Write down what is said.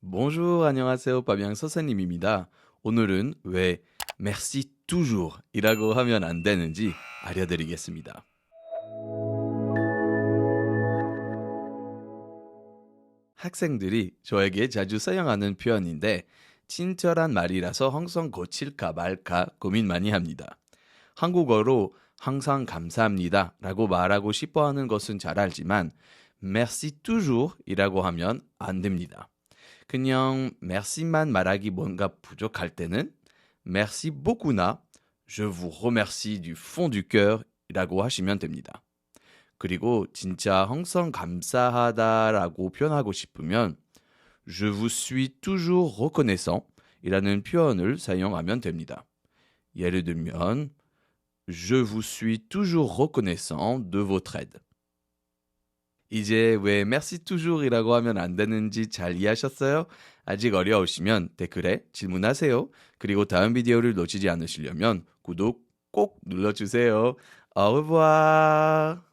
Bonjour, 안녕하세요. 바비앙 선생님입니다. 오늘은 왜 merci toujours 이라고 하면 안 되는지 알려드리겠습니다. 학생들이 저에게 자주 사용하는 표현인데 친절한 말이라서 항상 고칠까 말까 고민 많이 합니다. 한국어로 항상 감사합니다 라고 말하고 싶어 하는 것은 잘 알지만 merci toujours 이라고 하면 안 됩니다. 그냥 merci만 말하기 뭔가 부족할 때는 merci beaucout나 je vous remercie du fond du cœur 이라고 하시면 됩니다. 그리고 진짜 항상 감사하다라고 표현하고 싶으면 je vous suis toujours reconnaissant 이라는 표현을 사용하면 됩니다. 예를 들면 je vous suis toujours reconnaissant de votre aide. 이제 왜 merci toujours 이라고 하면 안 되는지 잘 이해하셨어요? 아직 어려우시면 댓글에 질문하세요. 그리고 다음 비디오를 놓치지 않으시려면 구독 꼭 눌러주세요. Au revoir.